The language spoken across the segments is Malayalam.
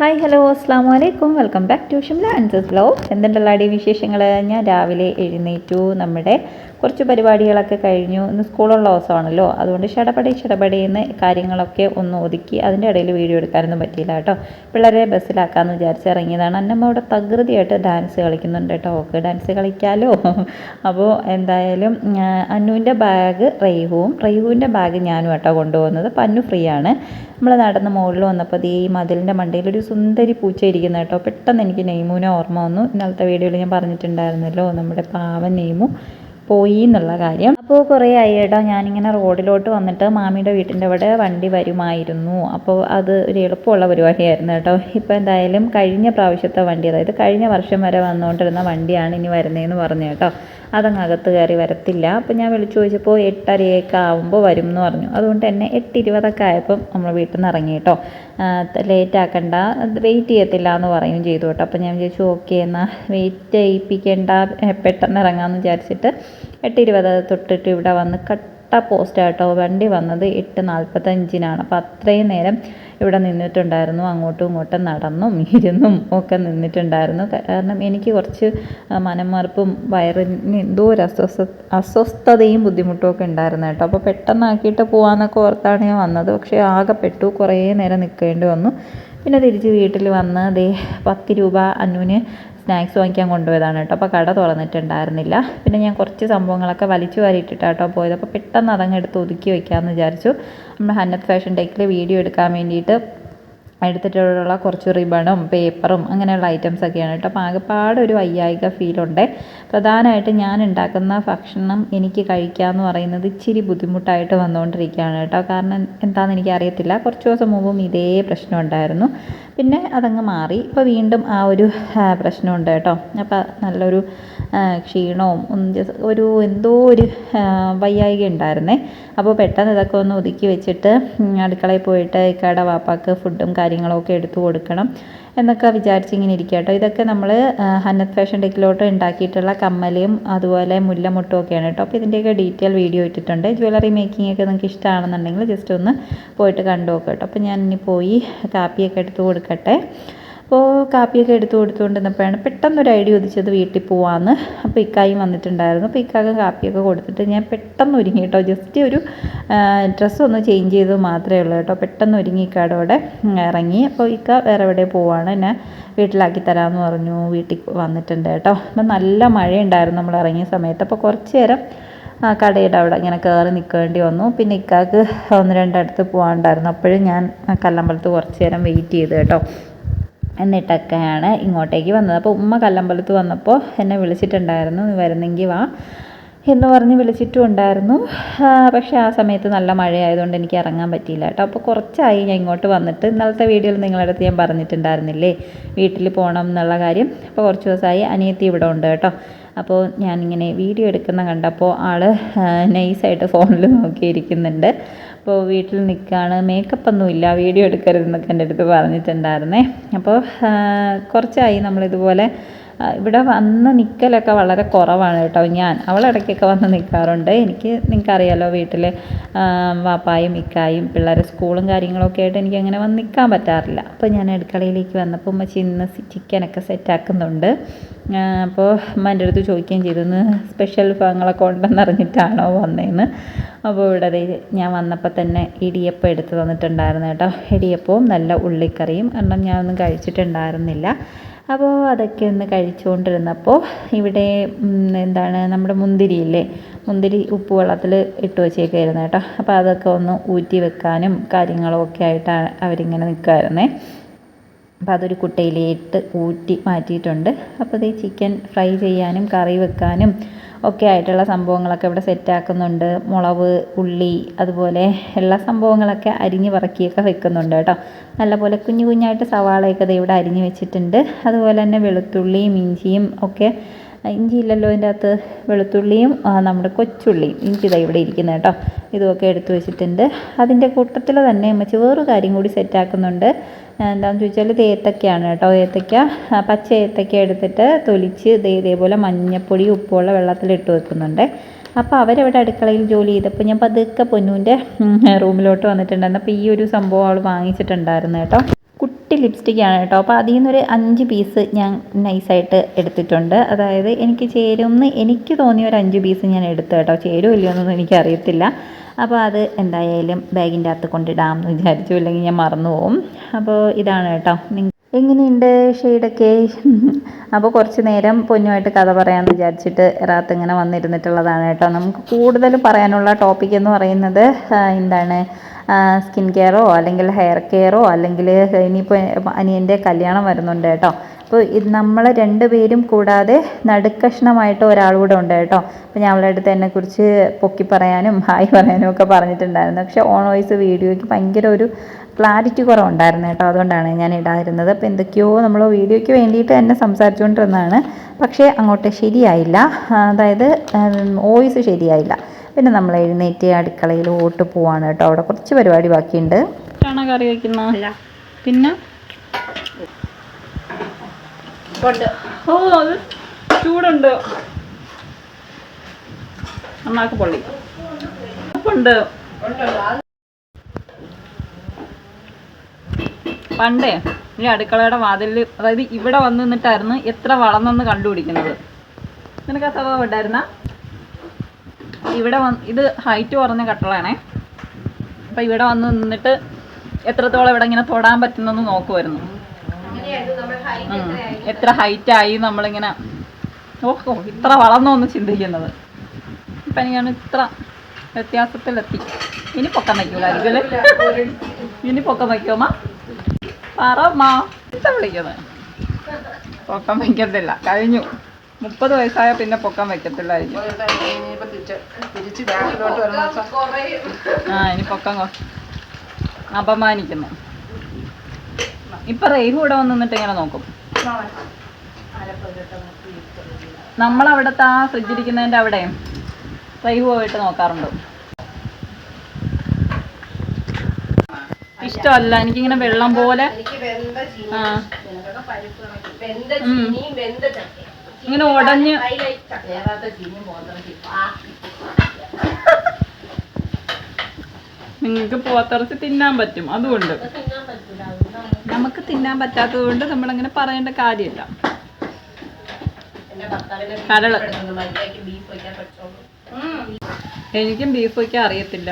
ഹായ് ഹലോ അസ്സാം വലൈക്കും welcome back to Shimla answers blog എന്തുണ്ടല്ലോ അടി വിശേഷങ്ങൾ ഞാൻ രാവിലെ എഴുന്നേറ്റു. നമ്മുടെ കുറച്ച് പരിപാടികളൊക്കെ കഴിഞ്ഞു. ഇന്ന് സ്കൂളുള്ള ദിവസമാണല്ലോ. അതുകൊണ്ട് ഷടപടി ഷടപടിയെന്ന് കാര്യങ്ങളൊക്കെ ഒന്ന് ഒതുക്കി അതിന്റെ ഇടയിൽ വീഡിയോ എടുക്കാനൊന്നും പറ്റിയില്ല കേട്ടോ. പിള്ളേരെ ബസ്സിലാക്കാമെന്ന് വിചാരിച്ച് ഇറങ്ങിയതാണ്. അന്നമ്മ അവിടെ തകൃതിയായിട്ട് ഡാൻസ് കളിക്കുന്നുണ്ട് കേട്ടോ. ഓക്കെ ഡാൻസ് കളിക്കാമല്ലോ അപ്പോൾ എന്തായാലും അന്നുവിന്റെ ബാഗ് റെയ്ഹുവും റെയ്ഹുവിന്റെ ബാഗ് ഞാനും കേട്ടോ കൊണ്ടുപോകുന്നത്. അപ്പം അന്നു ഫ്രീ ആണ്. നമ്മൾ നടന്ന് മുകളിൽ വന്നപ്പോൾ ഈ മതിലിന്റെ മണ്ടയിൽ ഒരു സുന്ദരി പൂച്ച ഇരിക്കുന്ന കേട്ടോ. പെട്ടെന്ന് എനിക്ക് നെയ്മൂനെ ഓർമ്മ വന്നു. ഇന്നലത്തെ വീഡിയോയിൽ ഞാൻ പറഞ്ഞിട്ടുണ്ടായിരുന്നല്ലോ നമ്മുടെ പാവൻ നെയ്മു. പോയി എന്നുള്ള കാര്യം. അപ്പോൾ കുറേ ആയി കേട്ടോ ഞാനിങ്ങനെ റോഡിലോട്ട് വന്നിട്ട് മാമിയുടെ വീട്ടിന്റെ അവിടെ വണ്ടി വരുമായിരുന്നു. അപ്പോൾ അത് ഒരു എളുപ്പമുള്ള പരിപാടിയായിരുന്നു കേട്ടോ. ഇപ്പോൾ എന്തായാലും കഴിഞ്ഞ പ്രാവശ്യത്തെ വണ്ടി അതായത് കഴിഞ്ഞ വർഷം വരെ വന്നുകൊണ്ടിരുന്ന വണ്ടിയാണ് ഇനി വരുന്നതെന്ന് പറഞ്ഞു കേട്ടോ. അതങ്ങ് അകത്ത് കയറി വരത്തില്ല. അപ്പോൾ ഞാൻ വിളിച്ചു ചോദിച്ചപ്പോൾ എട്ടരയൊക്കെ ആകുമ്പോൾ വരും എന്ന് പറഞ്ഞു. അതുകൊണ്ട് തന്നെ എട്ട് ഇരുപതൊക്കെ ആയപ്പം നമ്മൾ വീട്ടിൽ നിന്ന് ഇറങ്ങി കേട്ടോ. ലേറ്റ് ആക്കണ്ട വെയിറ്റ് ചെയ്യത്തില്ല എന്ന് പറയുകയും ചെയ്തു കേട്ടോ. അപ്പോൾ ഞാൻ വിചാരിച്ചു ഓക്കെ എന്നാൽ വെയിറ്റ് ചെയ്യിപ്പിക്കേണ്ട പെട്ടെന്ന് ഇറങ്ങാമെന്ന് വിചാരിച്ചിട്ട് എട്ട് ഇരുപത് തൊട്ടിട്ട് ഇവിടെ വന്ന് കട്ട പോസ്റ്റ് ആട്ടോ. വണ്ടി വന്നത് എട്ട് നാൽപ്പത്തഞ്ചിനാണ് അപ്പോൾ അത്രയും നേരം ഇവിടെ നിന്നിട്ടുണ്ടായിരുന്നു. അങ്ങോട്ടും ഇങ്ങോട്ടും നടന്നും ഇരുന്നും ഒക്കെ നിന്നിട്ടുണ്ടായിരുന്നു. കാരണം എനിക്ക് കുറച്ച് മനമറപ്പും വയറിന് എന്തോ ഒരു അസ്വസ്ഥ അസ്വസ്ഥതയും ബുദ്ധിമുട്ടും ഒക്കെ ഉണ്ടായിരുന്നു കേട്ടോ. അപ്പോൾ പെട്ടെന്നാക്കിയിട്ട് പോകാമെന്നൊക്കെ ഓർത്താണ് ഞാൻ വന്നത്. പക്ഷേ ആകെപ്പെട്ടു പെട്ടു. കുറേ നേരം നിൽക്കേണ്ടി വന്നു. പിന്നെ തിരിച്ച് വീട്ടിൽ വന്ന് ദേ പത്ത് രൂപ അന്നുവിന് സ്നാക്സ് വാങ്ങിക്കാൻ കൊണ്ടുപോയതാണ് കേട്ടോ. അപ്പോൾ കട തുറന്നിട്ടുണ്ടായിരുന്നില്ല. പിന്നെ ഞാൻ കുറച്ച് സംഭവങ്ങളൊക്കെ വലിച്ചു വാരിയിട്ടിട്ടാട്ടോ പോയത്. അപ്പോൾ പെട്ടെന്ന് അതങ്ങ് എടുത്ത് ഒതുക്കി വെക്കാമെന്ന് വിചാരിച്ചു. നമ്മൾ ഹന്നത്ത് ഫാഷൻ ടെക്കിൽ വീഡിയോ എടുക്കാൻ വേണ്ടിയിട്ട് എടുത്തിട്ടുള്ള കുറച്ച് റിബണും പേപ്പറും അങ്ങനെയുള്ള ഐറ്റംസ് ഒക്കെയാണ് കേട്ടോ. അപ്പോൾ ആകെപ്പാട് ഒരു വയ്യായിക ഫീലുണ്ട്. പ്രധാനമായിട്ട് ഞാൻ ഉണ്ടാക്കുന്ന ഭക്ഷണം എനിക്ക് കഴിക്കാമെന്ന് പറയുന്നത് ഇച്ചിരി ബുദ്ധിമുട്ടായിട്ട് വന്നുകൊണ്ടിരിക്കുകയാണ് കേട്ടോ. കാരണം എന്താണെന്ന് എനിക്ക് അറിയത്തില്ല കുറച്ച് ദിവസം മുമ്പും ഇതേ പ്രശ്നം ഉണ്ടായിരുന്നു. പിന്നെ അതങ്ങ് മാറി. ഇപ്പോൾ വീണ്ടും ആ ഒരു പ്രശ്നമുണ്ട് കേട്ടോ. അപ്പോൾ നല്ലൊരു ക്ഷീണവും ഒരു എന്തോ ഒരു വയ്യായ്ക ഉണ്ടായിരുന്നേ. അപ്പോൾ പെട്ടെന്ന് ഇതൊക്കെ ഒന്ന് ഒതുക്കി വെച്ചിട്ട് അടുക്കളയിൽ പോയിട്ട് ഇക്കയുടെ വാപ്പാക്ക് ഫുഡും കാര്യങ്ങളൊക്കെ എടുത്തു കൊടുക്കണം. എന്നൊക്കെ വിചാരിച്ച് ഇങ്ങനെ ഇരിക്കുക കേട്ടോ. ഇതൊക്കെ നമ്മൾ ഹന്നത്ത് ഫാഷൻ ടെക്കിലോട്ട് ഉണ്ടാക്കിയിട്ടുള്ള കമ്മലും അതുപോലെ മുല്ലമുട്ടും ഒക്കെയാണ് കേട്ടോ. അപ്പോൾ ഇതിന്റെയൊക്കെ ഡീറ്റെയിൽ വീഡിയോ ഇട്ടിട്ടുണ്ട്. ജ്വല്ലറി മേക്കിംഗ് ഒക്കെ നിങ്ങൾക്ക് ഇഷ്ടമാണെന്നുണ്ടെങ്കിൽ ജസ്റ്റ് ഒന്ന് പോയിട്ട് കണ്ടു നോക്കാം കേട്ടോ. അപ്പോൾ ഞാൻ ഇനി പോയി കാപ്പിയൊക്കെ എടുത്ത് കൊടുക്കട്ടെ. അപ്പോൾ കാപ്പിയൊക്കെ എടുത്ത് കൊടുത്തുകൊണ്ടിരുന്നപ്പോഴാണ് പെട്ടെന്നൊരു ഐഡിയ ഉദിച്ചത് വീട്ടിൽ പോവാമെന്ന് അപ്പോൾ ഇക്കായും വന്നിട്ടുണ്ടായിരുന്നു. അപ്പോൾ ഇക്കാക്ക് കാപ്പിയൊക്കെ കൊടുത്തിട്ട് ഞാൻ പെട്ടെന്ന് ഒരുങ്ങി കേട്ടോ. ജസ്റ്റ് ഒരു ഡ്രസ്സ് ഒന്ന് ചേഞ്ച് ചെയ്ത് മാത്രമേ ഉള്ളൂ കേട്ടോ. പെട്ടെന്ന് ഒരുങ്ങി ഇക്കാടെ അവിടെ ഇറങ്ങി. അപ്പോൾ ഇക്ക വേറെ എവിടെ പോവാണ് എന്നെ വീട്ടിലാക്കി തരാമെന്ന് പറഞ്ഞു വീട്ടിൽ വന്നിട്ടുണ്ട് കേട്ടോ. അപ്പം നല്ല മഴയുണ്ടായിരുന്നു നമ്മൾ ഇറങ്ങിയ സമയത്ത്. അപ്പോൾ കുറച്ച് നേരം കടയുടെ അവിടെ ഇങ്ങനെ കയറി നിൽക്കേണ്ടി വന്നു. പിന്നെ ഇക്കാക്ക് ഒന്ന് രണ്ടിടത്ത് പോകാണ്ടായിരുന്നു അപ്പോഴും ഞാൻ കല്ലമ്പലത്ത് കുറച്ച് നേരം വെയിറ്റ് ചെയ്ത് കേട്ടോ. എന്നിട്ടൊക്കെയാണ് ഇങ്ങോട്ടേക്ക് വന്നത്. അപ്പോൾ ഉമ്മ കല്ലമ്പലത്ത് വന്നപ്പോൾ എന്നെ വിളിച്ചിട്ടുണ്ടായിരുന്നു നീ വരുന്നെങ്കിൽ വാ എന്ന് പറഞ്ഞ് വിളിച്ചിട്ടും ഉണ്ടായിരുന്നു. പക്ഷേ ആ സമയത്ത് നല്ല മഴയായതുകൊണ്ട് എനിക്ക് ഇറങ്ങാൻ പറ്റിയില്ല കേട്ടോ. അപ്പോൾ കുറച്ചായി ഞാൻ ഇങ്ങോട്ട് വന്നിട്ട്. ഇന്നലത്തെ വീഡിയോയിൽ നിങ്ങളുടെ അടുത്ത് ഞാൻ പറഞ്ഞിട്ടുണ്ടായിരുന്നില്ലേ വീട്ടിൽ പോകണം എന്നുള്ള കാര്യം. അപ്പോൾ കുറച്ച് ദിവസമായി അനിയത്തി ഇവിടെ ഉണ്ട് കേട്ടോ. അപ്പോൾ ഞാനിങ്ങനെ വീഡിയോ എടുക്കുന്ന കണ്ടപ്പോൾ ആൾ നൈസായിട്ട് ഫോണിൽ നോക്കിയിരിക്കുന്നുണ്ട്. അപ്പോൾ വീട്ടിൽ നിൽക്കുകയാണ് മേക്കപ്പ് ഒന്നുമില്ല വീഡിയോ എടുക്കരുതെന്നൊക്കെ എന്റെ അടുത്ത് പറഞ്ഞിട്ടുണ്ടായിരുന്നേ. അപ്പോൾ കുറച്ചായി നമ്മളിതുപോലെ ഇവിടെ വന്ന് നിൽക്കലൊക്കെ വളരെ കുറവാണ് കേട്ടോ. ഞാൻ അവളിടയ്ക്കൊക്കെ വന്ന് നിൽക്കാറുണ്ട് എനിക്ക് നിങ്ങൾക്കറിയാലോ വീട്ടിൽ വാപ്പായും ഇക്കായും പിള്ളേരെ സ്കൂളും കാര്യങ്ങളൊക്കെ ആയിട്ട് എനിക്ക് അങ്ങനെ വന്ന് നിൽക്കാൻ പറ്റാറില്ല. അപ്പോൾ ഞാൻ അടുക്കളയിലേക്ക് വന്നപ്പോൾ ഉമ്മച്ചി ഇന്ന് ചിക്കനൊക്കെ സെറ്റാക്കുന്നുണ്ട് അപ്പോൾ ഉമ്മ എന്റെ അടുത്ത് ചോദിക്കുകയും ചെയ്തു സ്പെഷ്യൽ വിഭവങ്ങളൊക്കെ ഉണ്ടെന്ന് അറിഞ്ഞിട്ടാണോ വന്നതെന്ന് അപ്പോൾ ഇവിടെ ഞാൻ വന്നപ്പോൾ തന്നെ ഇടിയപ്പം എടുത്ത് തന്നിട്ടുണ്ടായിരുന്നു കേട്ടോ. ഇടിയപ്പവും നല്ല ഉള്ളിക്കറിയും. കാരണം ഞാനൊന്നും കഴിച്ചിട്ടുണ്ടായിരുന്നില്ല. അപ്പോൾ അതൊക്കെ ഒന്ന് കഴിച്ചുകൊണ്ടിരുന്നപ്പോൾ ഇവിടെ എന്താണ് നമ്മുടെ മുന്തിരിയില്ലേ മുന്തിരി ഉപ്പ് വെള്ളത്തിൽ ഇട്ട് വെച്ചേക്കായിരുന്നു കേട്ടോ. അപ്പോൾ അതൊക്കെ ഒന്ന് ഊറ്റി വെക്കാനും കാര്യങ്ങളും ഒക്കെ ആയിട്ടാണ് അവരിങ്ങനെ നിൽക്കുമായിരുന്നേ അപ്പോൾ അതൊരു കുട്ടയിലിട്ട് ഊറ്റി മാറ്റിയിട്ടുണ്ട്. അപ്പോൾ ഇത് ചിക്കൻ ഫ്രൈ ചെയ്യാനും കറി വെക്കാനും ഒക്കെ ആയിട്ടുള്ള സംഭവങ്ങളൊക്കെ ഇവിടെ സെറ്റാക്കുന്നുണ്ട് മുളക് ഉള്ളി അതുപോലെ എല്ലാ സംഭവങ്ങളൊക്കെ അരിഞ്ഞ് പറക്കിയൊക്കെ വെക്കുന്നുണ്ട് കേട്ടോ. നല്ലപോലെ കുഞ്ഞു കുഞ്ഞായിട്ട് സവാളയൊക്കെ ഇവിടെ അരിഞ്ഞ് വെച്ചിട്ടുണ്ട്. അതുപോലെ തന്നെ വെളുത്തുള്ളിയും ഇഞ്ചിയും ഒക്കെ ഇഞ്ചി അതിന്റെ അകത്ത് വെളുത്തുള്ളിയും നമ്മുടെ കൊച്ചുള്ളിയും. ഇഞ്ചി ഇതാ ഇവിടെ ഇരിക്കുന്നത് കേട്ടോ. ഇതുമൊക്കെ എടുത്തു വെച്ചിട്ടുണ്ട്. അതിന്റെ കൂട്ടത്തിൽ തന്നെ അമ്മച്ചി വേറൊരു കാര്യം കൂടി സെറ്റാക്കുന്നുണ്ട് എന്താണെന്ന് ചോദിച്ചാൽ ഇത് ഏത്തക്കയാണ് കേട്ടോ. ഏത്തക്ക പച്ച ഏത്തക്ക എടുത്തിട്ട് തൊലിച്ച് ദേ ഇതേപോലെ മഞ്ഞപ്പൊടി ഉപ്പുള്ള വെള്ളത്തിൽ ഇട്ട് വെക്കുന്നുണ്ട്. അപ്പോൾ അവരവിടെ അടുക്കളയിൽ ജോലി ചെയ്തപ്പോൾ ഞാൻ പതുക്കെ പൊന്നൂന്റെ റൂമിലോട്ട് വന്നിട്ടുണ്ടായിരുന്നു. അപ്പോൾ ഈ ഒരു സംഭവം അവൾ വാങ്ങിച്ചിട്ടുണ്ടായിരുന്നു കുട്ടി. ലിപ്സ്റ്റിക്കാണ് കേട്ടോ. അപ്പോൾ അതിൽ നിന്നൊരു അഞ്ച് പീസ് ഞാൻ നൈസായിട്ട് എടുത്തിട്ടുണ്ട്. അതായത് എനിക്ക് ചേരുമെന്ന് എനിക്ക് തോന്നിയ ഒരു അഞ്ച് പീസ് ഞാൻ എടുത്തു കേട്ടോ. ചേരും ഇല്ലയോ എന്നൊന്നും എനിക്കറിയത്തില്ല. അപ്പോൾ അത് എന്തായാലും ബാഗിന്റെ അകത്ത് കൊണ്ടിടാം എന്ന് വിചാരിച്ചു. അല്ലെങ്കിൽ ഞാൻ മറന്നു പോകും അപ്പോൾ ഇതാണ് കേട്ടോ. എങ്ങനെയുണ്ട് ഷെയ്ഡൊക്കെ? അപ്പോൾ കുറച്ച് നേരം പൊന്നുമായിട്ട് കഥ പറയാമെന്ന് വിചാരിച്ചിട്ട് റാത്ത് ഇങ്ങനെ വന്നിരുന്നിട്ടുള്ളതാണ് കേട്ടോ. നമുക്ക് കൂടുതൽ പറയാനുള്ള ടോപ്പിക് എന്ന് പറയുന്നത് എന്താണ്? സ്കിൻ കെയറോ അല്ലെങ്കിൽ ഹെയർ കെയറോ അല്ലെങ്കിൽ ഇനിയിപ്പോൾ അനിയന്റെ കല്യാണം വരുന്നുണ്ട് കേട്ടോ. അപ്പോൾ ഇത് നമ്മൾ രണ്ടുപേരും കൂടാതെ നടുക്കഷ്ണമായിട്ട് കൂടെ ഉണ്ട് കേട്ടോ. അപ്പോൾ ഞാൻ അവളുടെ അടുത്ത് എന്നെക്കുറിച്ച് പൊക്കി പറയാനും ഹായ് പറയാനും ഒക്കെ പറഞ്ഞിട്ടുണ്ടായിരുന്നു. പക്ഷേ ഓൺ വോയിസ് വീഡിയോയ്ക്ക് ഭയങ്കര ഒരു ക്ലാരിറ്റി കുറവുണ്ടായിരുന്നു കേട്ടോ. അതുകൊണ്ടാണ് ഞാൻ ഇടാതിരുന്നത്. അപ്പോൾ എന്തൊക്കെയോ നമ്മൾ വീഡിയോയ്ക്ക് വേണ്ടിയിട്ട് തന്നെ സംസാരിച്ചുകൊണ്ടിരുന്നതാണ്. പക്ഷേ അങ്ങോട്ട് ശരിയായില്ല. അതായത് വോയിസ് ശരിയായില്ല. പിന്നെ നമ്മൾ എഴുന്നേറ്റ് അടുക്കളയിൽ ഓട്ട് പോവാണ് കേട്ടോ. അവിടെ കുറച്ച് പരിപാടി ബാക്കിയുണ്ട്. കറി വയ്ക്കുന്ന പിന്നെ? ഓ അത് ചൂടുണ്ട്. അണ്ണാക്ക് പൊള്ളി. ഉണ്ട്. പണ്ടേ ഈ അടുക്കളയുടെ വാതിലിൽ അതായത് ഇവിടെ വന്നു നിന്നിട്ടായിരുന്നു എത്ര വളർന്നെന്ന് കണ്ടുപിടിക്കുന്നത്? നിനക്ക് ആ സ്വഭാവം ഉണ്ടായിരുന്ന? ഇവിടെ വന്ന് ഇത് ഹൈറ്റ് കുറഞ്ഞ കട്ടളാണേ. അപ്പം ഇവിടെ വന്ന് നിന്നിട്ട് എത്രത്തോളം ഇവിടെ ഇങ്ങനെ തൊടാൻ പറ്റുന്നെന്ന് നോക്കുമായിരുന്നു. എത്ര ഹൈറ്റായി ആയി നമ്മളിങ്ങനെ ഓഹോ ഇത്ര വളർന്നോ എന്ന് ചിന്തിക്കുന്നത്. ഇപ്പം എനിക്കാണ് ഇത്ര വ്യത്യാസത്തിലെത്തി. ഇനി പൊക്കം വയ്ക്കൂലായിരിക്കും അല്ലേ? ഇനി പൊക്കം വയ്ക്കുമ്മ പറ മാ വിളിക്കുന്നത്. പൊക്കം വയ്ക്കത്തില്ല. കഴിഞ്ഞു. മുപ്പത് വയസ്സായ പിന്നെ പൊക്കാൻ വയ്ക്കത്തില്ലായിരിക്കും ആ ഇനി പൊക്കം അപമാനിക്കുന്നു. ഇപ്പൊ റെയിൽ ഇവിടെ വന്ന് നിന്നിട്ട് ഇങ്ങനെ നോക്കും. നമ്മളവിടുത്തെ ആ ഫ്രിഡ്ജ് ഇരിക്കുന്നതിന്റെ അവിടെ റെയ്ഹു പോയിട്ട് നോക്കാറുണ്ട്. ഇഷ്ടമല്ല എനിക്കിങ്ങനെ വെള്ളം പോലെ ആ. ഇങ്ങനെ ഉടഞ്ഞ്. നിങ്ങൾക്ക് പോത്തിറച്ചി തിന്നാൻ പറ്റും അതുകൊണ്ട്. നമുക്ക് തിന്നാൻ പറ്റാത്തത് കൊണ്ട് നമ്മളങ്ങനെ പറയേണ്ട കാര്യമില്ല. കരൾ. എനിക്കും ബീഫ് വയ്ക്കാൻ അറിയത്തില്ല.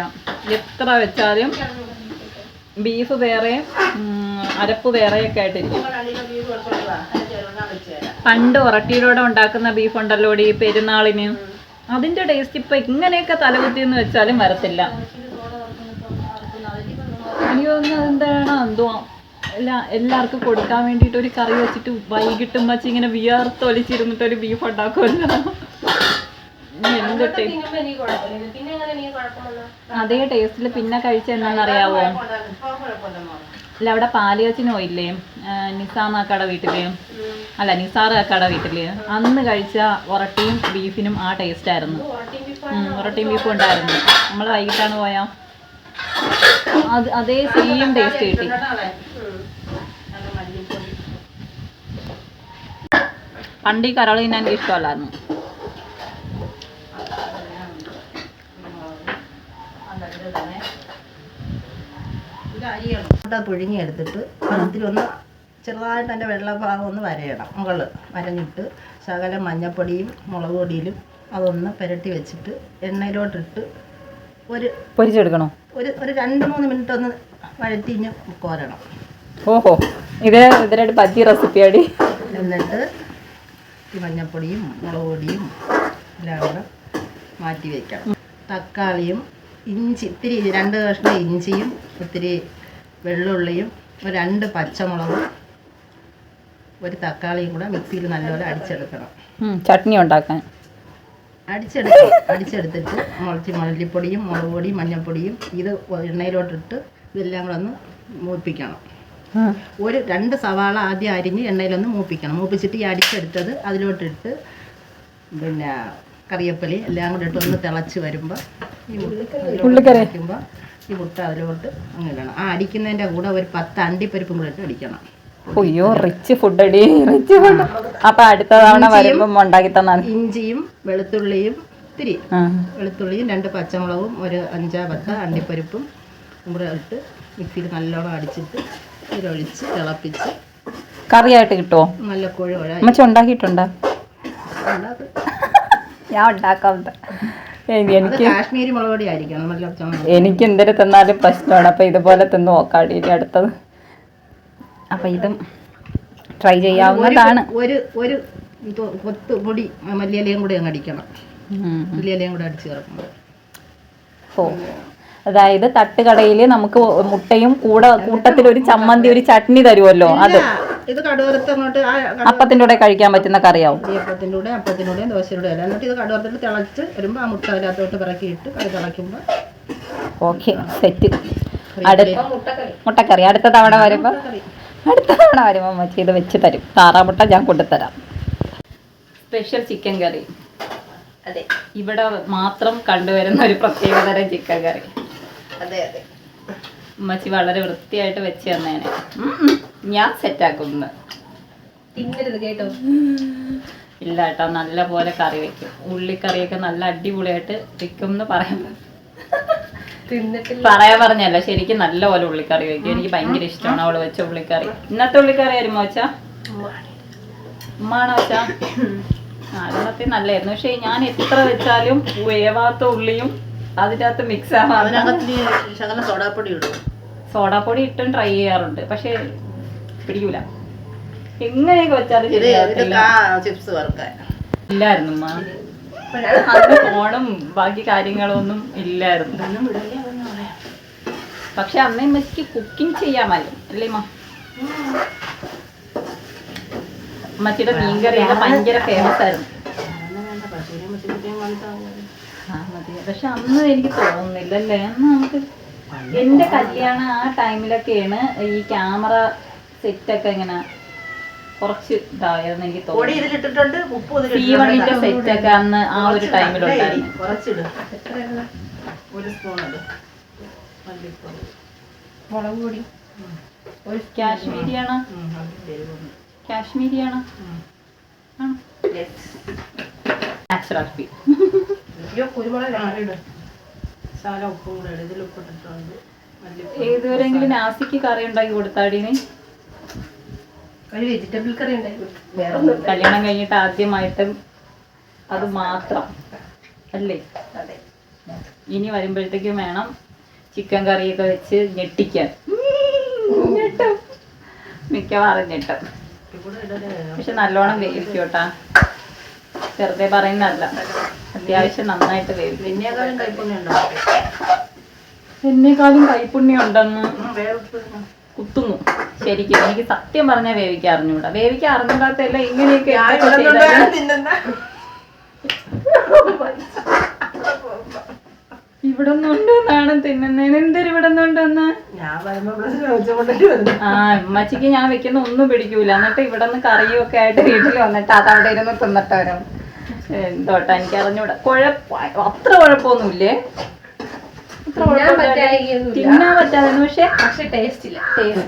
എത്ര വെച്ചാലും ബീഫ് വേറെ അരപ്പ് വേറെയൊക്കെ ആയിട്ടിരിക്കും. പണ്ട് ഉറട്ടിയിലൂടെ ഉണ്ടാക്കുന്ന ബീഫ് ഉണ്ടല്ലോ ഈ പെരുന്നാളിന്. അതിന്റെ ടേസ്റ്റ് ഇപ്പൊ ഇങ്ങനെയൊക്കെ തലകുത്തി എന്ന് വെച്ചാലും വരത്തില്ല. എനിക്ക് തോന്നുന്നു എന്താണ്? എന്തോ എല്ലാ എല്ലാവർക്കും കൊടുക്കാൻ വേണ്ടിയിട്ട് ഒരു കറി വെച്ചിട്ട് വൈകിട്ടും വച്ച് ഇങ്ങനെ വിയർത്തൊലിച്ചിരുന്നിട്ട് ഒരു ബീഫ് ഉണ്ടാക്കുമല്ലോ അതേ ടേസ്റ്റിൽ പിന്നെ കഴിച്ച എന്താണെന്നറിയാവോ അല്ല അവിടെ പാലിയച്ചിനോ പോയില്ലേ? നിസാർ അക്കട വീട്ടിൽ. അല്ല നിസാർ അക്കട വീട്ടിൽ. അന്ന് കഴിച്ച ഒറട്ടിയും ബീഫിനും ആ ടേസ്റ്റ് ആയിരുന്നു. ഒറട്ടിയും ബീഫും ഉണ്ടായിരുന്നു. നമ്മൾ വൈകിട്ടാണ് പോയാ. അത് അതേ സെയിം ടേസ്റ്റ് കിട്ടി. പണ്ടി ഈ തിന്നാൻ എനിക്ക് ഇഷ്ടമല്ലായിരുന്നു. മുട്ട പുഴുങ്ങി എടുത്തിട്ട് വെള്ളത്തിൽ ഒന്ന് ചെറുതായിട്ട് അതിന്റെ വെള്ളഭാഗം ഒന്ന് വരയണം. മുകളിൽ വരഞ്ഞിട്ട് ശകലം മഞ്ഞപ്പൊടിയും മുളക് പൊടിയിലും അതൊന്ന് പുരട്ടി വെച്ചിട്ട് എണ്ണയിലോട്ടിട്ട് ഒരു പൊരിച്ചെടുക്കണോ? ഒരു ഒരു രണ്ട് മൂന്ന് മിനിറ്റ് ഒന്ന് വഴറ്റിഞ്ഞ് കോരണം. ഓഹോ ഇത് ഇതിനായിട്ട് റെസിപ്പി റെസിപ്പിയാടി എന്നിട്ട് ഈ മഞ്ഞപ്പൊടിയും മുളക് പൊടിയും എല്ലാം കൂടെ മാറ്റി വയ്ക്കണം തക്കാളിയും ഇഞ്ചി ഇത്തിരി രണ്ട് കഷ്ണം ഇഞ്ചിയും ഇത്തിരി വെള്ളുള്ളിയും ഒരു രണ്ട് പച്ചമുളകും ഒരു തക്കാളിയും കൂടെ മിക്സിയിൽ നല്ലപോലെ അടിച്ചെടുക്കണം. ചട്നി ഉണ്ടാക്കാൻ. അടിച്ചെടുക്കും. അടിച്ചെടുത്തിട്ട് മുളച്ചി മല്ലിപ്പൊടിയും മുളക് പൊടിയും മഞ്ഞൾപ്പൊടിയും ഇത് എണ്ണയിലോട്ടിട്ട് ഇതെല്ലാം കൂടെ ഒന്ന് മൂപ്പിക്കണം. ഒരു രണ്ട് സവാള ആദ്യം അരിഞ്ഞ് എണ്ണയിലൊന്ന് മൂപ്പിക്കണം. മൂപ്പിച്ചിട്ട് ഈ അടിച്ചെടുത്തത് അതിലോട്ടിട്ട് പിന്നെ കറിയപ്പലി എല്ലാം കൂടെ ഇട്ട് ഒന്ന് തിളച്ച് വരുമ്പോൾ ഈ ഉള്ളിക്കറി. വയ്ക്കുമ്പോൾ ഈ മുട്ട അതിലോട്ട് അങ്ങ് ഇടണം. ആ അടിക്കുന്നതിന്റെ കൂടെ ഒരു പത്ത് അണ്ടിപ്പരിപ്പും കൂടെ ഇട്ട് അടിക്കണം. അയ്യോ റിച്ച് ഫുഡ് അടി. റിച്ച് ഫുഡ് അപ്പൊ അടുത്ത തവണ വരുമ്പം ഉണ്ടാക്കി ഇഞ്ചിയും വെളുത്തുള്ളിയും ഇത്തിരി വെളുത്തുള്ളിയും രണ്ട് പച്ചമുളകും ഒരു അഞ്ചാ പത്ത് അണ്ടിപ്പരിപ്പും കൂടെ ഇട്ട് മിക്സിയിൽ നല്ലോണം അടിച്ചിട്ട് ഇതിലൊഴിച്ച് തിളപ്പിച്ച് കറിയായിട്ട് കിട്ടുമോ നല്ല കുഴ അമ്മച്ചി ഉണ്ടാക്കിയിട്ടുണ്ടോ? ഞാൻ ഉണ്ടാക്കാറുണ്ട്. എനിക്ക് കാശ്മീരി മുളക് പൊടി ആയിരിക്കണം എനിക്ക് എന്തൊരു തന്നാലും പ്രശ്നമാണ്. അപ്പം ഇതുപോലെ തിന്ന് നോക്കാടി ഇനി അടുത്തത്. അപ്പം ഇതും ട്രൈ ചെയ്യാവുന്നതാണ്. ഒരു ഒരു കൊത്ത് പൊടി മല്ലിയലയും കൂടെ അങ്ങ് അടിക്കണം. മല്ലിയലയും മല്ലിയിലയും കൂടെ അടിച്ച് ചേർക്കണം. ഓ. അതായത് തട്ടുകടയിൽ നമുക്ക് മുട്ടയും കൂടെ കൂട്ടത്തിൽ ഒരു ചമ്മന്തി ഒരു ചട്നി തരുമല്ലോ അത്. ഇത് കടുവറുത്ത് അങ്ങോട്ട് അപ്പത്തിന്റെ കൂടെ കഴിക്കാൻ പറ്റുന്ന കറിയാവും. അപ്പത്തിന്റെ അപ്പത്തിന്റെ കൂടെ അപ്പത്തിന്റെ കൂടെ ദോശയുടെ കൂടെ എന്നിട്ട് ഇത് കടുവറുത്തിട്ട് തിളച്ച് വരുമ്പോൾ ആ മുട്ട അതിനകത്തോട്ട് പിറക്കിയിട്ട് കറി തിളയ്ക്കുമ്പോൾ ഓക്കെ സെറ്റ്. അടുത്ത മുട്ടക്കറി. അടുത്ത തവണ വരുമ്പോൾ അടുത്ത തവണ വരുമ്പോൾ അമ്മച്ചി ഇത് വെച്ച് തരും. താറാമുട്ട ഞാൻ കൊണ്ടുതരാം സ്പെഷ്യൽ ചിക്കൻ കറി. അതെ ഇവിടെ മാത്രം കണ്ടുവരുന്ന ഒരു പ്രത്യേകതരം ചിക്കൻ കറി. അതെ അതെ. അമ്മച്ചി വളരെ വൃത്തിയായിട്ട് വെച്ച് തന്നേനെ. ഉം. ഞാൻ സെറ്റാക്കുന്നു തിന്നരുത് കേട്ടോ. ഇല്ല കേട്ടോ നല്ല പോലെ കറി വെക്കും. ഉള്ളിക്കറിയൊക്കെ നല്ല അടിപൊളിയായിട്ട് വെക്കും എന്ന് പറയാൻ തിന്നിട്ടില്ല. പറയാൻ പറഞ്ഞല്ല ശരിക്കും നല്ല പോലെ ഉള്ളിക്കറി വെക്കും. എനിക്ക് ഭയങ്കര ഇഷ്ടമാണ് അവൾ വെച്ച ഉള്ളിക്കറി. ഇന്നത്തെ ഉള്ളിക്കറി ആയിരുന്നു മോച്ച ഉമ്മാണോ വെച്ചാ? ആ ഇന്നത്തെ നല്ലായിരുന്നു പക്ഷെ ഞാൻ എത്ര വെച്ചാലും വേവാത്ത ഉള്ളിയും അതിനകത്ത് മിക്സ് ആവാം അതിനകത്ത് ശകലം സോഡാപ്പൊടി ഇടും സോഡാപ്പൊടി ഇട്ടും ട്രൈ ചെയ്യാറുണ്ട്. പക്ഷെ പിടിക്കൂല. എങ്ങനെയൊക്കെ വെച്ചാൽ ചിപ്സ് വറുക്കാൻ ഇല്ലായിരുന്നു അന്ന് ഫോണും ബാക്കി കാര്യങ്ങളൊന്നും ഇല്ലായിരുന്നു. പക്ഷെ അമ്മയും മെസ്സിക്ക് കുക്കിംഗ് ചെയ്യാമല്ലോ അല്ലേ മാ അമ്മച്ചിയുടെ മീൻകറി ഭയങ്കര ഫേമസ് ആയിരുന്നു. പക്ഷെ അന്ന് എനിക്ക് തോന്നുന്നില്ല അല്ലേ അന്ന് നമുക്ക് എന്റെ കല്യാണം ആ ടൈമിലൊക്കെയാണ് ഈ ക്യാമറ സെറ്റൊക്കെ ഇങ്ങനെ കുറച്ച് ഇതായിരുന്നു എനിക്ക് തോന്നുന്നു. സി വണ്ണിന്റെ സെറ്റ് ഒക്കെ അന്ന് ആ ഒരു ടൈമിലുണ്ടായിരുന്നു. ഒരു സ്പൂൺ മുളക് പൊടി. ഒരു കാശ്മീരിയാണ്? കാശ്മീരിയാണ്? നാച്ചുറൽ ഫീ കുരുമുളക് ഇടും. ശകലം ഉപ്പും കൂടെ ഇടും. ഇതിൽ ഉപ്പിട്ടിട്ടുണ്ട് ഏതുവരെങ്കിലും നാസിക്ക് കറി ഉണ്ടാക്കി കൊടുത്താടീന്? വെജിറ്റബിൾ കറി ഉണ്ടാക്കി കല്യാണം കഴിഞ്ഞിട്ട് ആദ്യമായിട്ട് അത് മാത്രം. അല്ലേ? ഇനി വരുമ്പോഴത്തേക്കും വേണം ചിക്കൻ കറിയൊക്കെ വെച്ച് ഞെട്ടിക്കാൻ. ഞെട്ടും. മിക്കവാറും ഞെട്ടും. പക്ഷെ നല്ലോണം വേവിക്കും കേട്ടാ. വെറുതെ പറയുന്നതല്ല. അത്യാവശ്യം നന്നായിട്ട് വരും. നിന്നേക്കാളും കൈപ്പുണ്യം ഉണ്ടോ? എന്നെക്കാളും കൈപ്പുണ്യം ഉണ്ടെന്ന് കുത്തുന്നു. ശരിക്കും എനിക്ക് സത്യം പറഞ്ഞാൽ വേവിക്കാൻ അറിഞ്ഞൂടാ വേവിക്കാൻ അറിഞ്ഞൂടാത്തല്ല ഇങ്ങനെയൊക്കെ ഇവിടെ നിന്നുണ്ടെന്നാണ് തിന്നുന്നതിന് എന്തൊരു ഇവിടെ നിന്നുണ്ടെന്ന്? ആ അമ്മച്ചിക്ക് ഞാൻ വെക്കുന്ന ഒന്നും പിടിക്കൂല. എന്നിട്ട് ഇവിടെ നിന്ന് കറിയും ഒക്കെ ആയിട്ട് വീട്ടിൽ വന്നിട്ട് അതവിടെ ഇരുന്ന് തിന്നിട്ട് വരും എന്തോട്ടാ എനിക്ക് അറിഞ്ഞൂടാ കുഴപ്പ അത്ര കുഴപ്പമൊന്നുമില്ലേ? അത്ര കുഴപ്പമില്ല. തിന്നാൻ പറ്റാതെ പക്ഷെ പക്ഷെ ടേസ്റ്റ്. ഇല്ല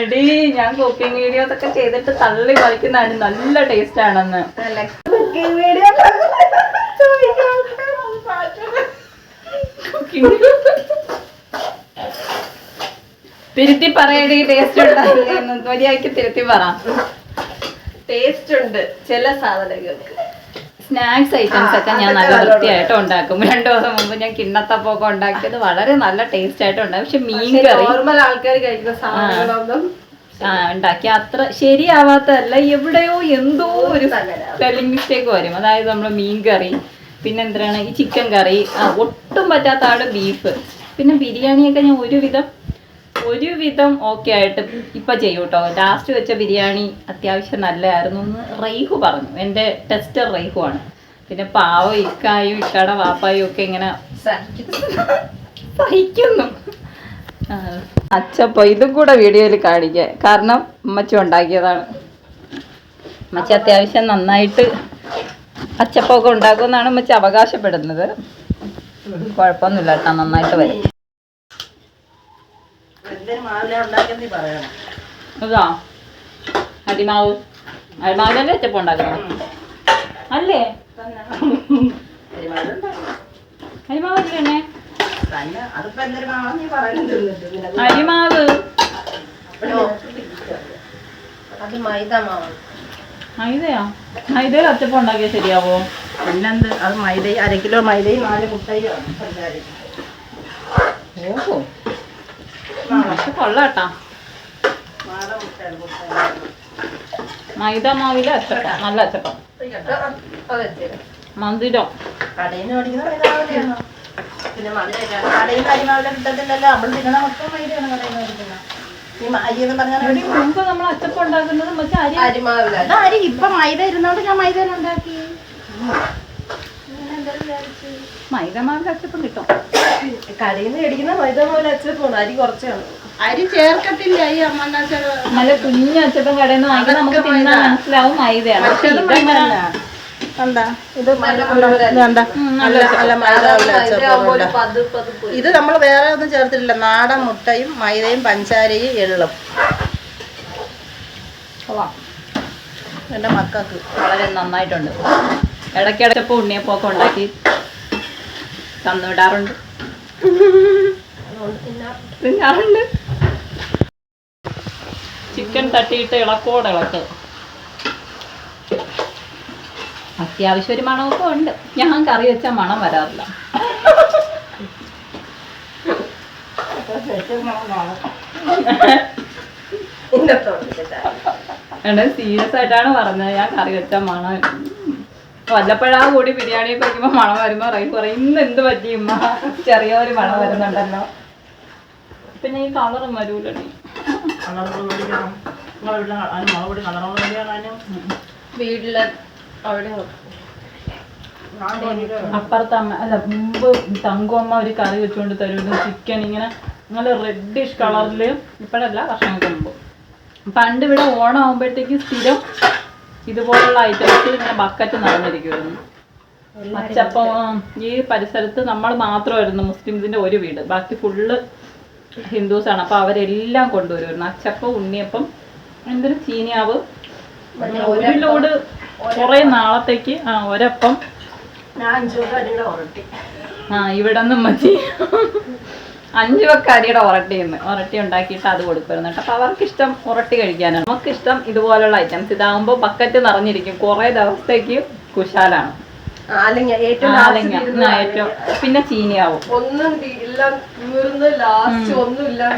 എടി ഞാൻ കുക്കിംഗ് വീഡിയോസ് ഒക്കെ ചെയ്തിട്ട് തള്ളി കളിക്കുന്നതാണ് നല്ല ടേസ്റ്റ് ആണെന്ന് തിരുത്തി പറയടി ടേസ്റ്റ് ഉണ്ടായില്ലെന്ന് മര്യാദയ്ക്ക് തിരുത്തി പറ. ടേസ്റ്റ് ഉണ്ട് ചില സാധനങ്ങൾക്ക്. സ്നാക്സ് ഐറ്റംസ് ഒക്കെ ഞാൻ നല്ല വൃത്തിയായിട്ട് ഉണ്ടാക്കും. രണ്ടു ദിവസം മുമ്പ് ഞാൻ കിണ്ണത്തപ്പൊക്കെ ഉണ്ടാക്കിയത് വളരെ നല്ല ടേസ്റ്റ് ആയിട്ട് ഉണ്ടാകും പക്ഷെ മീൻ കറി നോർമൽ ആൾക്കാർ കഴിക്കുന്ന സാധനങ്ങളൊന്നും ആ ഉണ്ടാക്കി അത്ര ശരിയാവാത്തതല്ല. എവിടെയോ എന്തോ ഒരു സ്പെല്ലിംഗ് മിസ്റ്റേക്ക് വരും. അതായത് നമ്മൾ മീൻ കറി പിന്നെ എന്തിനാണ് ഈ ചിക്കൻ കറി ഒട്ടും പറ്റാത്ത ആൾ ബീഫ് പിന്നെ ബിരിയാണിയൊക്കെ ഞാൻ ഒരുവിധം ഒരുവിധം ഓക്കെ ആയിട്ട് ഇപ്പം ചെയ്യും കേട്ടോ ലാസ്റ്റ് വെച്ച ബിരിയാണി അത്യാവശ്യം നല്ലതായിരുന്നു എന്ന് റൈഹു പറഞ്ഞു. എന്റെ ടെസ്റ്റർ റൈഹു ആണ്. പിന്നെ പാവ ഇക്കായും ഇക്കാടെ വാപ്പായും ഒക്കെ ഇങ്ങനെ സഹിക്കുന്നു. അച്ചപ്പോ ഇതും കൂടെ വീഡിയോയിൽ കാണിക്കേ. കാരണം അമ്മച്ചി ഉണ്ടാക്കിയതാണ്. അമ്മച്ചി അത്യാവശ്യം നന്നായിട്ട് അച്ചപ്പൊക്കെ ഉണ്ടാക്കുമെന്നാണ് അമ്മച്ചി അവകാശപ്പെടുന്നത്. കുഴപ്പമൊന്നുമില്ല കേട്ടോ നന്നായിട്ട് വരും. എന്തിനും അടിമാവ്. അരിമാവിലല്ലേ അച്ചപ്പം ഉണ്ടാക്കണം അല്ലേ? അരിമാവ് പറയുന്നത്? അരിമാവ് അത് മൈദ മൈദയാ? മൈദയിൽ അച്ചപ്പം ഉണ്ടാക്കിയാൽ ശരിയാവോ? പിന്നെന്ത്? അത് മൈദയും അര കിലോ മൈദയും നാല് മുട്ടയും ഓഹോ. പക്ഷെ കൊള്ളാട്ടാ. മൈദ മാവിലെ അച്ചപ്പം നല്ല അച്ചപ്പം. മന്ദിരം പിന്നെ കടയിൽ കിട്ടത്തില്ലല്ലോ നമ്മൾ തിന്നണ മൊത്തം മൈദയാണ് കടയിൽ നിന്ന് ഈ മ- പറഞ്ഞാൽ എടി, മുമ്പ് നമ്മൾ അച്ചപ്പം ഉണ്ടാക്കുന്നത് മറ്റേ അരി അരിമാവില. അത് അരി ഇപ്പൊ മൈദ ഇരുന്നോണ്ട് ഞാൻ മൈദ ഉണ്ടാക്കി. മൈദ മാവിലെ അച്ചപ്പം കിട്ടും. കടയിൽ നിന്ന് മേടിക്കുന്ന മൈദമാവിൽ അച്ചപ്പാണ് അരി കുറച്ചാണ്. അരി ചേർക്കത്തില്ല ഈ അമ്മ നല്ല കുഞ്ഞ അച്ചപ്പം കടയിൽ നിന്ന് വാങ്ങി നമുക്ക് തിന്നാൻ മനസ്സിലാവും മൈദയാണ്. ഇത് അച്ചപ്പം. നമ്മൾ വേറെ ഒന്നും ചേർത്തിട്ടില്ല. നാടൻ മുട്ടയും മൈദയും പഞ്ചാരയും എള്ളും. എന്റെ എന്റെ മക്കൾക്ക്. വളരെ നന്നായിട്ടുണ്ട്. ഇടയ്ക്കിടയ്ക്ക് ഉണ്ണിയപ്പൊക്കെ ഉണ്ടാക്കി തന്നുവിടാറുണ്ട്. തിന്നാറുണ്ട്. ചിക്കൻ തട്ടിയിട്ട് ഇളക്കോട് ഇളക്ക്. അത്യാവശ്യം ഒരു മണമൊക്കെ ഉണ്ട്. ഞാൻ കറി വെച്ചാൽ മണം വരാറില്ല. സീരിയസ് ആയിട്ടാണ് പറഞ്ഞത്. ഞാൻ കറി വെച്ചാൽ മണം. വല്ലപ്പോഴാ കൂടി ബിരിയാണി കഴിക്കുമ്പോൾ മണം വരുമ്പോൾ പറയും കുറയുന്ന ഇന്ന് എന്ത് പറ്റി ഉമ്മ? ചെറിയൊരു മണം വരുന്നുണ്ടല്ലോ. പിന്നെ ഈ കളറും വരൂലടി വീട്ടിലെ അവിടെ അപ്പുറത്തെ അമ്മ അല്ല മുമ്പ് തങ്കുമ്മ ഒരു കറി വെച്ചുകൊണ്ട് തരുമല്ലോ ചിക്കൻ ഇങ്ങനെ നല്ല റെഡിഷ് കളറിൽ ഇപ്പോഴല്ല വർഷങ്ങൾക്ക് മുമ്പ്. പണ്ട് ഇവിടെ ഓണം ആകുമ്പോഴത്തേക്ക് സ്ഥിരം ഇതുപോലുള്ള ഐറ്റംസ് ഇങ്ങനെ ബക്കറ്റ് നടന്നിരിക്കുമായിരുന്നു അച്ചപ്പം ഈ പരിസരത്ത് നമ്മൾ മാത്രമായിരുന്നു മുസ്ലിംസിന്റെ ഒരു വീട്. ബാക്കി ഫുള്ള് ഹിന്ദുസാണ് അപ്പൊ അവരെല്ലാം കൊണ്ടുവരുമായിരുന്നു അച്ചപ്പം ഉണ്ണിയപ്പം എന്തൊരു ചീനിയാവ്. ഒരു ലോഡ് കുറെ നാളത്തേക്ക് ആ ഒരപ്പം. ആ ഇവിടെ നിന്ന് മച്ചി അഞ്ചു വക്ക അരിയുടെ ഉറട്ടിന്ന് ഉറട്ടി ഉണ്ടാക്കിയിട്ട് അത് കൊടുക്കുമായിരുന്നു കേട്ടോ. അപ്പൊ അവർക്ക് ഇഷ്ടം ഉറട്ടി കഴിക്കാനാണ്. നമുക്ക് ഇഷ്ടം ഇതുപോലുള്ള ഐറ്റംസ് ഇതാകുമ്പോൾ ബക്കറ്റ് നിറഞ്ഞിരിക്കും. കുറെ ദിവസത്തേക്ക് കുശാലാണ്. പിന്നെ ചീനിയാവും.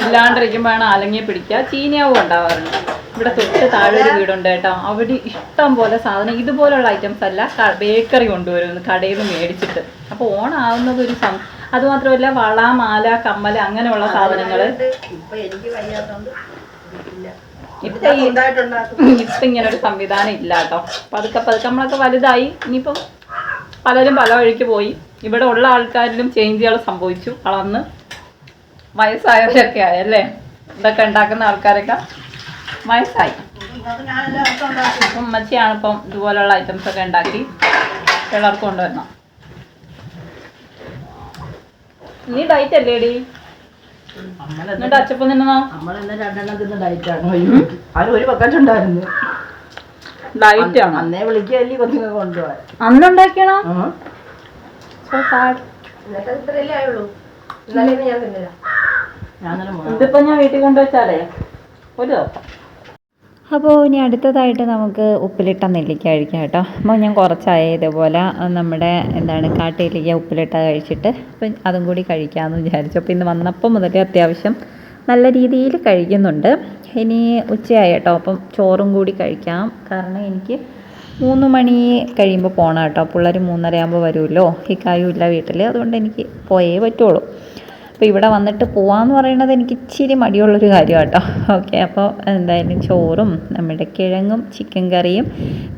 ഇല്ലാണ്ടിരിക്കുമ്പോഴാണ് ആലങ്ങിയെ പിടിക്കുക. ചീനിയാവും ഉണ്ടാവാറുണ്ട്. ഇവിടെ തൊട്ട് താഴെ ഒരു വീടുണ്ട് കേട്ടോ. അവിടെ ഇഷ്ടം പോലെ സാധനം ഇതുപോലുള്ള ഐറ്റംസ് അല്ല. ബേക്കറി കൊണ്ടുവരുന്നു കടയിൽ നിന്ന് മേടിച്ചിട്ട്. അപ്പോൾ ഓണാവുന്നത് ഒരു സം അതുമാത്രമല്ല വള മാല കമ്മൽ അങ്ങനെയുള്ള സാധനങ്ങൾ ഇപ്പൊ എനിക്ക് വയ്യാത്തോണ്ട് ഇപ്പൊ ഇപ്പൊ ഇങ്ങനെ ഒരു സംവിധാനം ഇല്ല കേട്ടോ. പതുക്കെ പതുക്കെ നമ്മളൊക്കെ വലുതായി. ഇനിയിപ്പം പലരും പല വഴിക്ക് പോയി. ഇവിടെ ഉള്ള ആൾക്കാരിലും ചേഞ്ചുകൾ സംഭവിച്ചു വളർന്ന്. വയസ്സായവരൊക്കെ ആയല്ലേ ഇതൊക്കെ ഉണ്ടാക്കുന്ന ആൾക്കാരൊക്കെ വയസ്സായി. ഉമ്മച്ചിയാണിപ്പം ഇതുപോലുള്ള ഐറ്റംസ് ഒക്കെ ഉണ്ടാക്കി പിള്ളേർക്ക് കൊണ്ടുവരണം നീ ഡയറ്റ് അല്ലേ ഡി എന്നിട്ട് അച്ചപ്പം രണ്ടെണ്ണം തിന്ന് ഡയറ്റാണ് ഒരു പക്കറ്റ് ഉണ്ടായിരുന്നു ഡയറ്റ് ആണ്? അന്നേ കൊണ്ടുപോകാൻ. അന്നുണ്ടാക്കിയണോ ഇതിപ്പോ ഞാൻ വീട്ടിൽ കൊണ്ടുവച്ചാലേ? ഒരു ദിവസം. അപ്പോൾ ഇനി അടുത്തതായിട്ട് നമുക്ക് ഉപ്പിലിട്ട നെല്ലിക്ക കഴിക്കാം കേട്ടോ. അപ്പോൾ ഞാൻ കുറച്ചായ ഇതേപോലെ നമ്മുടെ എന്താണ് കാട്ടിലേക്ക് ഉപ്പിലിട്ട കഴിച്ചിട്ട് അപ്പം അതും കൂടി കഴിക്കാമെന്ന് വിചാരിച്ചു. അപ്പോൾ ഇന്ന് വന്നപ്പോൾ മുതൽ അത്യാവശ്യം നല്ല രീതിയിൽ കഴിക്കുന്നുണ്ട്. ഇനി ഉച്ചയായി കേട്ടോ. അപ്പം ചോറും കൂടി കഴിക്കാം. കാരണം എനിക്ക് മൂന്ന് മണി കഴിയുമ്പോൾ പോകണം കേട്ടോ. പിള്ളേർ മൂന്നര ആകുമ്പോൾ വരുമല്ലോ ഹിക്കായും ഇല്ല വീട്ടിൽ അതുകൊണ്ട് എനിക്ക് പോയേ പറ്റുള്ളൂ. അപ്പോൾ ഇവിടെ വന്നിട്ട് പോവാന്ന് പറയുന്നത് എനിക്ക് ഇച്ചിരി മടിയുള്ളൊരു കാര്യം കേട്ടോ ഓക്കെ അപ്പോൾ എന്തായാലും ചോറും നമ്മുടെ കിഴങ്ങും ചിക്കൻ കറിയും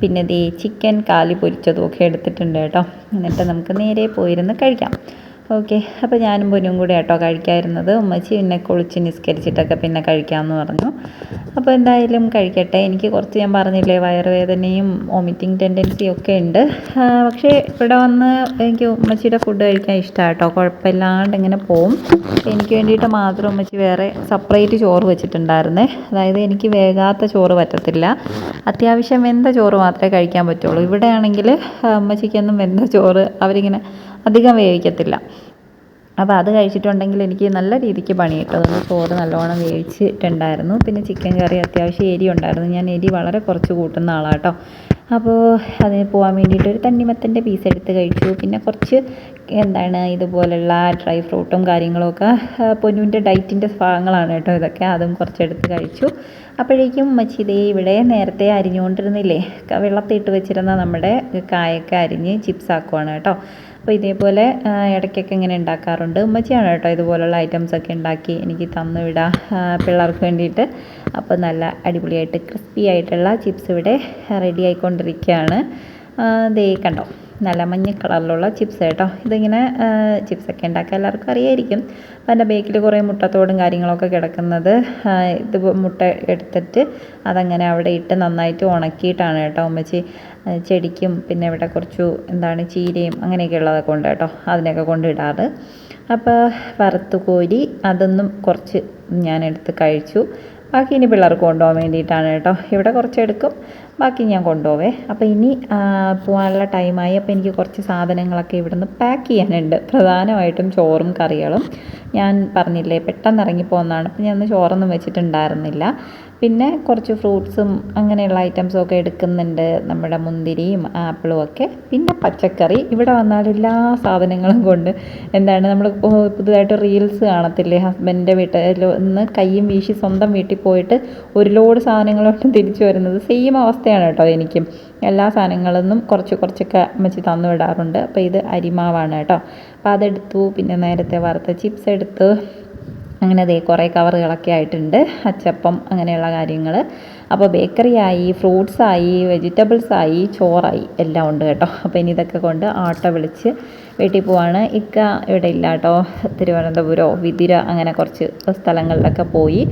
പിന്നെ ദേ ചിക്കൻ കാലി പൊരിച്ചതും ഒക്കെ എടുത്തിട്ടുണ്ട് കേട്ടോ. എന്നിട്ട് നമുക്ക് നേരെ പോയിരുന്ന് കഴിക്കാം. ഓക്കെ. അപ്പോൾ ഞാനും പൊന്നും കൂടെ കേട്ടോ കഴിക്കാതിരുന്നത് ഉമ്മച്ചി പിന്നെ കുളിച്ച് നിസ്കരിച്ചിട്ടൊക്കെ പിന്നെ കഴിക്കാമെന്ന് പറഞ്ഞു. അപ്പോൾ എന്തായാലും കഴിക്കട്ടെ. എനിക്ക് കുറച്ച് ഞാൻ പറഞ്ഞില്ലേ വയറുവേദനയും വോമിറ്റിംഗ് ടെൻഡൻസിയും ഒക്കെ ഉണ്ട്. പക്ഷേ ഇവിടെ വന്ന് എനിക്ക് ഉമ്മച്ചിയുടെ ഫുഡ് കഴിക്കാൻ ഇഷ്ടമാണ് കേട്ടോ കുഴപ്പമില്ലാണ്ട് ഇങ്ങനെ പോവും. എനിക്ക് വേണ്ടിയിട്ട് മാത്രം ഉമ്മച്ചി വേറെ സെപ്പറേറ്റ് ചോറ് വെച്ചിട്ടുണ്ടായിരുന്നേ. അതായത് എനിക്ക് വേകാത്ത ചോറ് പറ്റത്തില്ല. അത്യാവശ്യം വെന്ത ചോറ് മാത്രമേ കഴിക്കാൻ പറ്റുള്ളൂ. ഇവിടെ ആണെങ്കിൽ ഉമ്മച്ചിക്കൊന്നും വെന്ത ചോറ് അവരിങ്ങനെ അധികം വേവിക്കത്തില്ല. അപ്പോൾ അത് കഴിച്ചിട്ടുണ്ടെങ്കിൽ എനിക്ക് നല്ല രീതിക്ക് പണി കിട്ടും. അതുകൊണ്ട് ചോറ് നല്ലോണം വേവിച്ചിട്ടുണ്ടായിരുന്നു. പിന്നെ ചിക്കൻ കറി അത്യാവശ്യം എരി ഉണ്ടായിരുന്നു. ഞാൻ എരി വളരെ കുറച്ച് കൂട്ടുന്ന ആളാട്ടോ. അപ്പോൾ അതിന് പോകാൻ വേണ്ടിയിട്ട് ഒരു തണ്ണിമത്തന്റെ പീസ് എടുത്ത് കഴിച്ചു. പിന്നെ കുറച്ച് എന്താണ് ഇതുപോലുള്ള ഡ്രൈ ഫ്രൂട്ടും കാര്യങ്ങളൊക്കെ പൊന്നുവിന്റെ ഡയറ്റിന്റെ ഭാഗങ്ങളാണ് കേട്ടോ ഇതൊക്കെ. അതും കുറച്ചെടുത്ത് കഴിച്ചു. അപ്പോഴേക്കും ഉമ്മച്ചി ഇതേ ഇവിടെ നേരത്തെ അരിഞ്ഞുകൊണ്ടിരുന്നില്ലേ? വെള്ളത്തിട്ട് വെച്ചിരുന്ന നമ്മുടെ കായൊക്കെ അരിഞ്ഞ് ചിപ്സ് ആക്കുവാണ് കേട്ടോ. അപ്പോൾ ഇതേപോലെ ഇടയ്ക്കൊക്കെ ഇങ്ങനെ ഉണ്ടാക്കാറുണ്ട്. ഉമ്മച്ചിയാണ് കേട്ടോ ഇതുപോലുള്ള ഐറ്റംസ് ഒക്കെ ഉണ്ടാക്കി എനിക്ക് തന്നു വിടാം പിള്ളേർക്ക് വേണ്ടിയിട്ട്. അപ്പോൾ നല്ല അടിപൊളിയായിട്ട് ക്രിസ്പി ആയിട്ടുള്ള ചിപ്സ് ഇവിടെ റെഡി ആയിക്കൊണ്ടിരിക്കുകയാണ്. ദേ കണ്ടോ നല്ല മഞ്ഞ കളറിലുള്ള ചിപ്സ് കേട്ടോ. ഇതിങ്ങനെ ചിപ്സൊക്കെ ഉണ്ടാക്കാൻ എല്ലാവർക്കും അറിയായിരിക്കും. അപ്പോൾ എന്റെ ബേക്കിൽ കുറേ മുട്ടത്തോടും കാര്യങ്ങളൊക്കെ കിടക്കുന്നത് ഇത് മുട്ട എടുത്തിട്ട് അതങ്ങനെ അവിടെ ഇട്ട് നന്നായിട്ട് ഉണക്കിയിട്ടാണ് കേട്ടോ ഉമ്മച്ചി. ചെടിക്കും പിന്നെ ഇവിടെ കുറച്ചു എന്താണ് ചീരയും അങ്ങനെയൊക്കെ ഉള്ളതൊക്കെ ഉണ്ട് കേട്ടോ. അതിനൊക്കെ കൊണ്ടിടാറ്. അപ്പോൾ വറുത്ത് കോരി അതൊന്നും കുറച്ച് ഞാൻ എടുത്ത് കഴിച്ചു. ബാക്കി ഇനി പിള്ളേർക്ക് കൊണ്ടുപോകാൻ വേണ്ടിയിട്ടാണ് കേട്ടോ. ഇവിടെ കുറച്ച് എടുക്കും ബാക്കി ഞാൻ കൊണ്ടുപോവേ. അപ്പോൾ ഇനി പോകാനുള്ള ടൈമായി അപ്പോൾ എനിക്ക് കുറച്ച് സാധനങ്ങളൊക്കെ ഇവിടുന്ന് പാക്ക് ചെയ്യാനുണ്ട്. പ്രധാനമായിട്ടും ചോറും കറികളും. ഞാൻ പറഞ്ഞില്ലേ പെട്ടെന്ന് ഇറങ്ങിപ്പോകുന്നതാണ് അപ്പോൾ ഞാൻ ചോറൊന്നും വെച്ചിട്ടുണ്ടായിരുന്നില്ല. പിന്നെ കുറച്ച് ഫ്രൂട്ട്സും അങ്ങനെയുള്ള ഐറ്റംസും ഒക്കെ എടുക്കുന്നുണ്ട്. നമ്മുടെ മുന്തിരിയും ആപ്പിളും ഒക്കെ. പിന്നെ പച്ചക്കറി. ഇവിടെ വന്നാൽ എല്ലാ സാധനങ്ങളും കൊണ്ട് എന്താണ് നമ്മൾ പുതുതായിട്ട് റീൽസ് കാണത്തില്ലേ? ഹസ്ബൻഡിന്റെ വീട്ടിൽ നിന്ന് കയ്യും വീശി സ്വന്തം വീട്ടിൽ പോയിട്ട് ഒരു ലോഡ് സാധനങ്ങളോട്ടും തിരിച്ചു വരുന്നത് സെയിം അവസ്ഥയാണ് കേട്ടോ എനിക്കും. എല്ലാ സാധനങ്ങളിൽ നിന്നും കുറച്ച് കുറച്ചൊക്കെ അമ്മച്ചി തന്നു വിടാറുണ്ട്. അപ്പോൾ ഇത് അരിമാവാണ് കേട്ടോ. അപ്പോൾ അതെടുത്തു. പിന്നെ നേരത്തെ വറുത്ത ചിപ്സ് എടുത്തു അങ്ങനെ ദേ കുറേ കവറുകളൊക്കെ ആയിട്ടുണ്ട് അച്ചപ്പം അങ്ങനെയുള്ള കാര്യങ്ങൾ അപ്പോൾ ബേക്കറിയായി ഫ്രൂട്ട്സ് ആയി വെജിറ്റബിൾസ് ആയി ചോറായി എല്ലാം ഉണ്ട് കേട്ടോ. അപ്പോൾ ഇനി ഇതൊക്കെ കൊണ്ട് ആട്ടോ വിളിച്ച് വീട്ടിൽ പോവാണ്. ഇക്ക ഇവിടെ ഇല്ല കേട്ടോ തിരുവനന്തപുരമോ വിതിര അങ്ങനെ കുറച്ച് സ്ഥലങ്ങളിലൊക്കെ പോയി.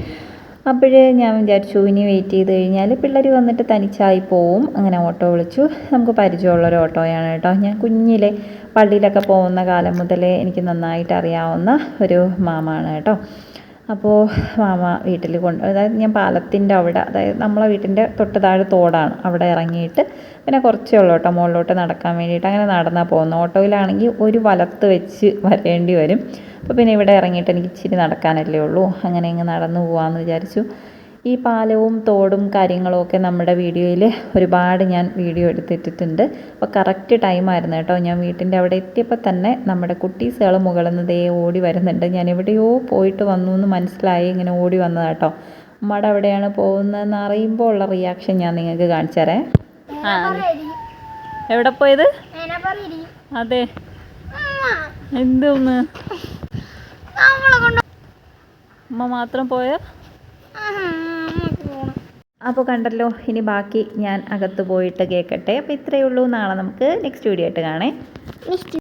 അപ്പോഴേ ഞാൻ വിചാരിച്ചു ഇനി വെയിറ്റ് ചെയ്ത് കഴിഞ്ഞാൽ പിള്ളേർ വന്നിട്ട് തനിച്ചായി പോവും. അങ്ങനെ ഓട്ടോ വിളിച്ചു. നമുക്ക് പരിചയമുള്ളൊരു ഓട്ടോയാണ് കേട്ടോ. ഞാൻ കുഞ്ഞിലെ പള്ളിയിലൊക്കെ പോകുന്ന കാലം മുതലേ എനിക്ക് നന്നായിട്ട് അറിയാവുന്ന ഒരു മാമാണ് കേട്ടോ. അപ്പോൾ മാമ വീട്ടിൽ കൊണ്ട് അതായത് ഞാൻ പാലത്തിന്റെ അവിടെ അതായത് നമ്മളെ വീട്ടിന്റെ തൊട്ട് താഴെ തോടാണ്. അവിടെ ഇറങ്ങിയിട്ട് പിന്നെ കുറച്ചേ ഉള്ളൂ കേട്ടോ മുകളിലോട്ട് നടക്കാൻ വേണ്ടിയിട്ട്. അങ്ങനെ നടന്നാൽ പോകുന്നു ഓട്ടോയിലാണെങ്കിൽ ഒരു വലത്ത് വെച്ച് വരേണ്ടി വരും. അപ്പോൾ പിന്നെ ഇവിടെ ഇറങ്ങിയിട്ട് എനിക്ക് ഇച്ചിരി നടക്കാനല്ലേ ഉള്ളൂ. അങ്ങനെ ഇങ്ങ് നടന്നു പോകാമെന്ന് വിചാരിച്ചു. ഈ പാലവും തോടും കാര്യങ്ങളും ഒക്കെ നമ്മുടെ വീഡിയോയിൽ ഒരുപാട് ഞാൻ വീഡിയോ എടുത്തിട്ടിട്ടുണ്ട്. അപ്പോൾ കറക്റ്റ് ടൈമായിരുന്നു കേട്ടോ. ഞാൻ വീട്ടിന്റെ അവിടെ എത്തിയപ്പോൾ തന്നെ നമ്മുടെ കുട്ടീസുകൾ മുകളിൽ നിന്ന് ദേ ഓടി വരുന്നുണ്ട്. ഞാൻ എവിടെയോ പോയിട്ട് വന്നു എന്ന് മനസ്സിലായി ഇങ്ങനെ ഓടി വന്നതാണ് കേട്ടോ. ഉമ്മയുടെ അവിടെയാണ് പോകുന്നതെന്ന് അറിയുമ്പോൾ ഉള്ള റിയാക്ഷൻ ഞാൻ നിങ്ങൾക്ക് കാണിച്ചു തരാം ആ എവിടെ പോയത്? അതെ. എന്തോന്ന്? അമ്മ മാത്രം പോയ? അപ്പോൾ കണ്ടല്ലോ ഇനി ബാക്കി ഞാൻ അകത്ത് പോയിട്ട് കേൾക്കട്ടെ അപ്പോൾ ഇത്രയേ ഉള്ളൂ. നാളെ നമുക്ക് നെക്സ്റ്റ് വീഡിയോ ആയിട്ട് കാണേ.